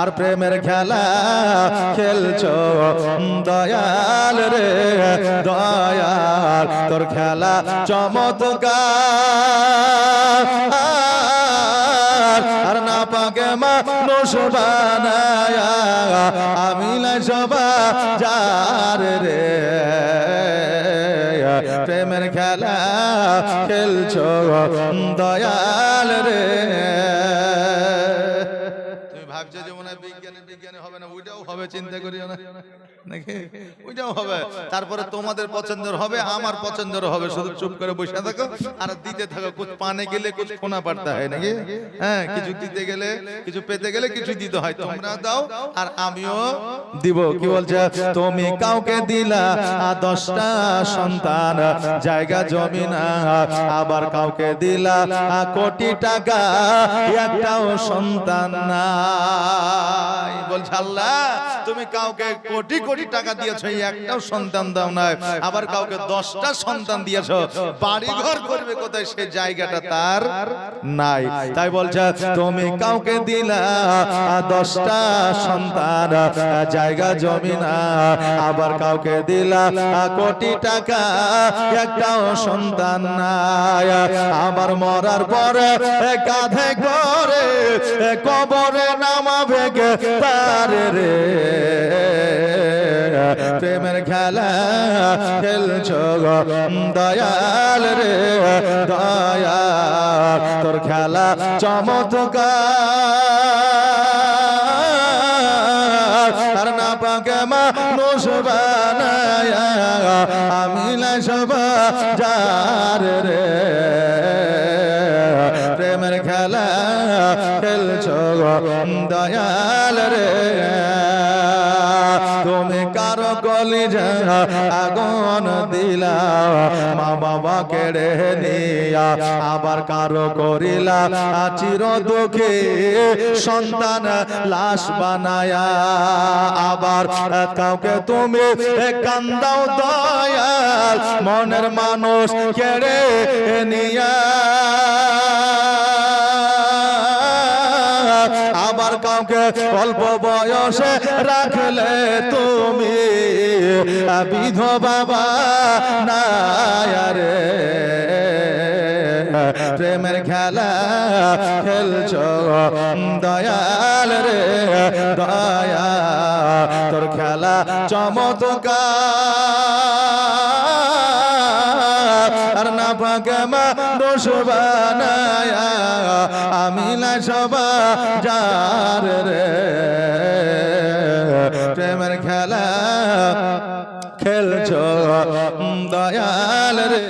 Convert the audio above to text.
আর প্রেমের খেলা খেলছো? দয়াল রে, দয়াল, তোর খেলা চমৎকার। আর না পাকে মানুষ বানায়া, আমি লাই সবা যার রে। প্রেমের খেলা খেলছো, দয়াল রে। তুমি ভাবছ যে মনে হয় বিজ্ঞানী বিজ্ঞানী হবে না? ওইটাও হবে, চিন্তা করিও না। নাকি? ওইটাও হবে। তারপরে তোমাদের পছন্দের হবে, আমার পছন্দের হবে। শুধু চুপ করে বসে থাকো। আর দিতে থাকো। কুছ পানে গেলে কুছ খোনা পারতে হয়, নাকি? হ্যাঁ কিছু দিতে গেলে, কিছু পেতে গেলে কিছু দিতে হয়। তোমরা দাও, আর আমিও দিব। কি বলছে? তুমি কাউকে দিলা, দশটা সন্তান, জায়গা জমি না আবার কাউকে দিলা, কোটি টাকা, একটাও সন্তান নাই। বলছে, আল্লাহ, তুমি কাউকে কোটি কোটি টাকা দিয়েছ একটাও সন্তান দাও নাই। আবার কাউকে দশটা সন্তান দিয়েছ। বাড়ি ঘর করবে কোথায়? সে জায়গাটা তার নাই। তাই বলছে, তুমি কাউকে দিলা দশটা সন্তান জায়গা জমি না আবার কাউকে দিলা কোটি টাকা, একটাও সন্তান নাই। আবার মরার পরে কাঁধে করে কবরে নামাবে গে তার রে। প্রেমের খেলা খেলছো দয়াল রে, দয়াল। তোর খেলা চমৎকার। না পাকে মানুষ বানায়া, আমি সবা যার রে। রে। তুমি কারও কলি আগুন দিলা মা বাবা কেড়ে নিয়া আবার কারও করিলা চির দুঃখে সন্তান লাশ বানায়া। আবার কাউকে তুমি কান্দাও দয়াল, মনের মানুষ কেড়ে নিয়া। আবার কাউকে অল্প বয়সে রাখলে তুমি বিধবা রে প্রেমের খেলা খেলছো, দয়াল রে দয়া তোর খেলা চমৎকার। আর না পাকে মানুষ বানায়া আমি লাই সবা যার রে। প্রেমের খেলা খেলছ দয়াল রে।